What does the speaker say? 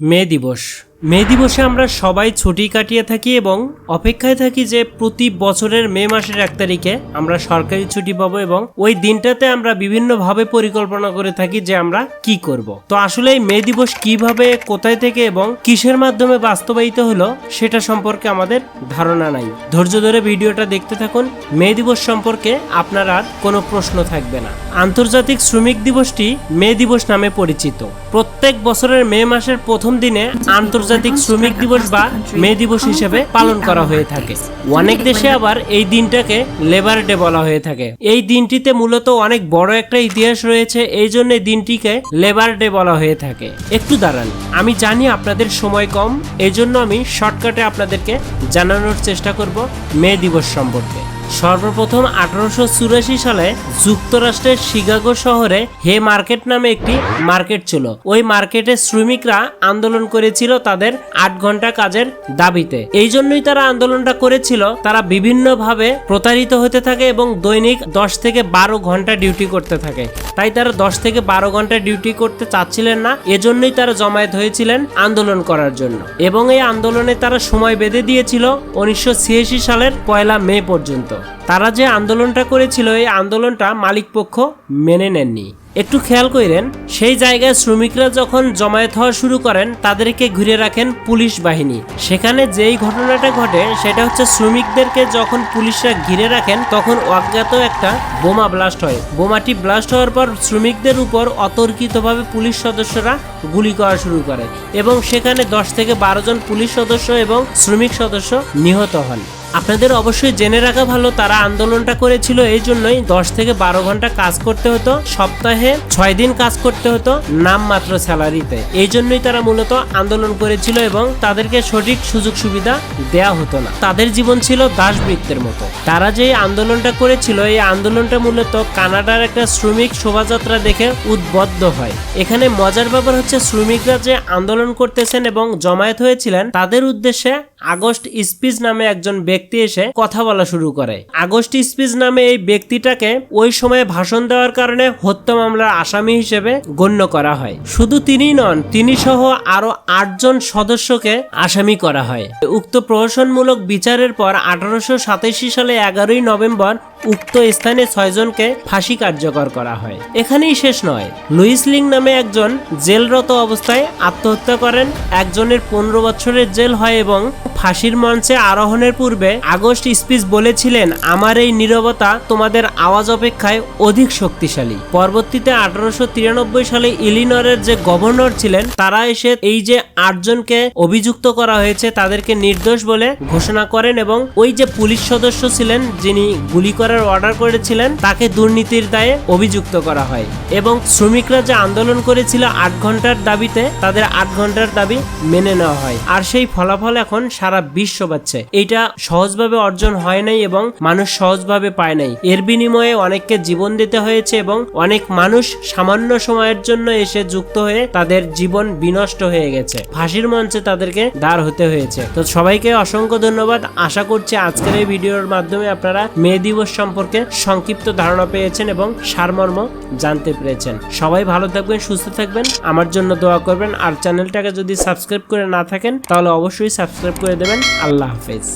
মে দিবস। মে দিবসে আমরা সবাই ছুটি কাটিয়ে থাকি এবং অপেক্ষায় থাকি যে প্রতি বছরের মে মাসের এক তারিখে আমরা সরকারি ছুটি পাবো এবং ওই দিনটাতে আমরা বিভিন্নভাবে পরিকল্পনা করে থাকি যে আমরা কি করব। তো আসলে এই মে দিবস কীভাবে, কোথায় থেকে এবং কিসের মাধ্যমে বাস্তবায়িত হলো সেটা সম্পর্কে আমাদের ধারণা নাই। ধৈর্য ধরে ভিডিওটা দেখতে থাকুন। মে দিবস সম্পর্কে আপনার আর কোনো প্রশ্ন থাকবে না। আন্তর্জাতিক শ্রমিক দিবসটি মে দিবস নামে পরিচিত। প্রত্যেক বছরের মে মাসের প্রথম দিনে আন্তর্জাতিক শ্রমিক দিবস বা মে দিবস হিসেবে পালন করা হয়ে থাকে। অনেক দেশে আবার এই দিনটাকে লেবার ডে বলা হয়ে থাকে। এই দিনটিতে মূলত অনেক বড় একটা ইতিহাস রয়েছে, এই জন্য দিনটিকে লেবার ডে বলা হয়ে থাকে। একটু দাঁড়ান, আমি জানি আপনাদের সময় কম এই জন্য আমি শর্টকাটে আপনাদেরকে জানানোর চেষ্টা করব মে দিবস সম্পর্কে। সর্বপ্রথম আঠারোশো চুরাশি সালে যুক্তরাষ্ট্রের শিকাগো শহরে হে মার্কেট নামে একটি মার্কেট ছিল। ওই মার্কেটে শ্রমিকরা আন্দোলন করেছিল তাদের আট ঘণ্টা কাজের দাবিতে। এই জন্যই তারা আন্দোলনটা করেছিল। তারা বিভিন্নভাবে প্রতারিত হতে থাকে এবং দৈনিক দশ থেকে বারো ঘণ্টা ডিউটি করতে থাকে। তাই তারা দশ থেকে বারো ঘণ্টা ডিউটি করতে চাচ্ছিলেন না। এজন্যই তারা জমায়েত হয়েছিলেন আন্দোলন করার জন্য। এবং এই আন্দোলনে তারা সময় বেঁধে দিয়েছিল উনিশশো ছিয়াশি সালের পয়লা মে পর্যন্ত। তারা যে আন্দোলনটা করেছিল, এই আন্দোলনটা মালিক পক্ষ মেনে নেননি। একটু খেয়াল করেন সেই জায়গায় শ্রমিকরা যখন জমায়েত হওয়া শুরু করেন, তাদেরকে ঘিরে রাখেন পুলিশ বাহিনী। সেখানে যেই ঘটনাটা ঘটে, সেটা হচ্ছে শ্রমিকদেরকে যখন পুলিশরা ঘিরে রাখেন, তখন অজ্ঞাত একটা বোমা ব্লাস্ট হয়। বোমাটি ব্লাস্ট হওয়ার পর শ্রমিকদের উপর অতর্কিতভাবে পুলিশ সদস্যরা গুলি করা শুরু করে এবং সেখানে দশ থেকে বারো জন পুলিশ সদস্য এবং শ্রমিক সদস্য নিহত হন। আপনাদের অবশ্যই জেনে রাখা ভালো, তারা আন্দোলনটা করেছিল, এই জন্যই দশ থেকে বারো ঘণ্টা কাজ করতে হতো, সপ্তাহে ছয় দিন কাজ করতে হতো নামমাত্র স্যালারিতে। এই জন্যই তারা মূলত আন্দোলন করেছিল এবং তাদেরকে সঠিক সুযোগ সুবিধা দেয়া হতো না। তাদের জীবন ছিল দাসবৃত্তের মতো। তারা যে আন্দোলনটা করেছিল, এই আন্দোলনটা মূলত কানাডার একটা শ্রমিক শোভাযাত্রা দেখে উদ্বদ্ধ হয়। এখানে মজার ব্যাপার হচ্ছে, শ্রমিকরা যে আন্দোলন করতেছেন এবং জমায়েত হয়েছিলেন, তাদের উদ্দেশ্যে আগস্ট স্পিচ নামে একজন ব্যক্তি এসে কথা বলা শুরু করে। আগস্ট স্পিচ নামে এই ব্যক্তিটাকে ওই সময় ভাষণ দেওয়ার কারণে হত্যা মামলার আসামি হিসেবে গণ্য করা হয়। শুধু তিনি নন তিনি সহ আরও আটজন সদস্যকে আসামি করা হয়। উক্ত প্রহসনমূলক বিচারের পর আঠারোশো সাতাশি সালে এগারোই নভেম্বর উক্ত স্থানে ছয়জনকে ফাঁসি কার্যকর করা হয়। এখানেই শেষ নয়। লুইস লিং নামে একজন জেলরত অবস্থায় আত্মহত্যা করেন। একজনের পনেরো বছরের জেল হয় এবং ফাঁসির মঞ্চে আরোহণের পূর্বে আগস্ট স্পিচ বলেছিলেন, আমার এই নীরবতা তোমাদের আওয়াজ অপেক্ষায় অধিক শক্তিশালী। পরবর্তীতে আঠারোশো তিরানব্বই সালে ইলিনরের যে গভর্নর ছিলেন, তারা এসে এই যে আটজনকে অভিযুক্ত করা হয়েছে, তাদেরকে নির্দোষ বলে ঘোষণা করেন এবং ওই যে পুলিশ সদস্য ছিলেন, যিনি গুলি করার অর্ডার করেছিলেন, তাকে দুর্নীতির দায়ে অভিযুক্ত করা হয় এবং শ্রমিকরা যে আন্দোলন করেছিল আট ঘণ্টার দাবিতে, তাদের আট ঘণ্টার দাবি মেনে নেওয়া হয়। আর সেই ফলাফল এখন সারা বিশ্ব পাচ্ছে। এটা সহজভাবে অর্জন হয় নাই এবং মানুষ সহজভাবে পায় নাই। এর বিনিময়ে অনেককে জীবন দিতে হয়েছে এবং অনেক মানুষ সামান্য সময়ের জন্য এসে যুক্ত হয়ে তাদের জীবন বিনষ্ট হয়ে গেছে। ফাঁসির মঞ্চে তাদেরকে দাঁড় হতে হয়েছে। তো সবাইকে অসংখ্য ধন্যবাদ। আশা করছি আজকের এই ভিডিওর মাধ্যমে আপনারা মে দিবস সম্পর্কে সংক্ষিপ্ত ধারণা পেয়েছেন এবং সারমর্ম জানতে পেরেছেন। সবাই ভালো থাকবেন, সুস্থ থাকবেন। আমার জন্য দোয়া করবেন। আর চ্যানেলটাকে যদি সাবস্ক্রাইব করে না থাকেন, তাহলে অবশ্যই সাবস্ক্রাইব করে দেবেন। আল্লাহ হাফেজ।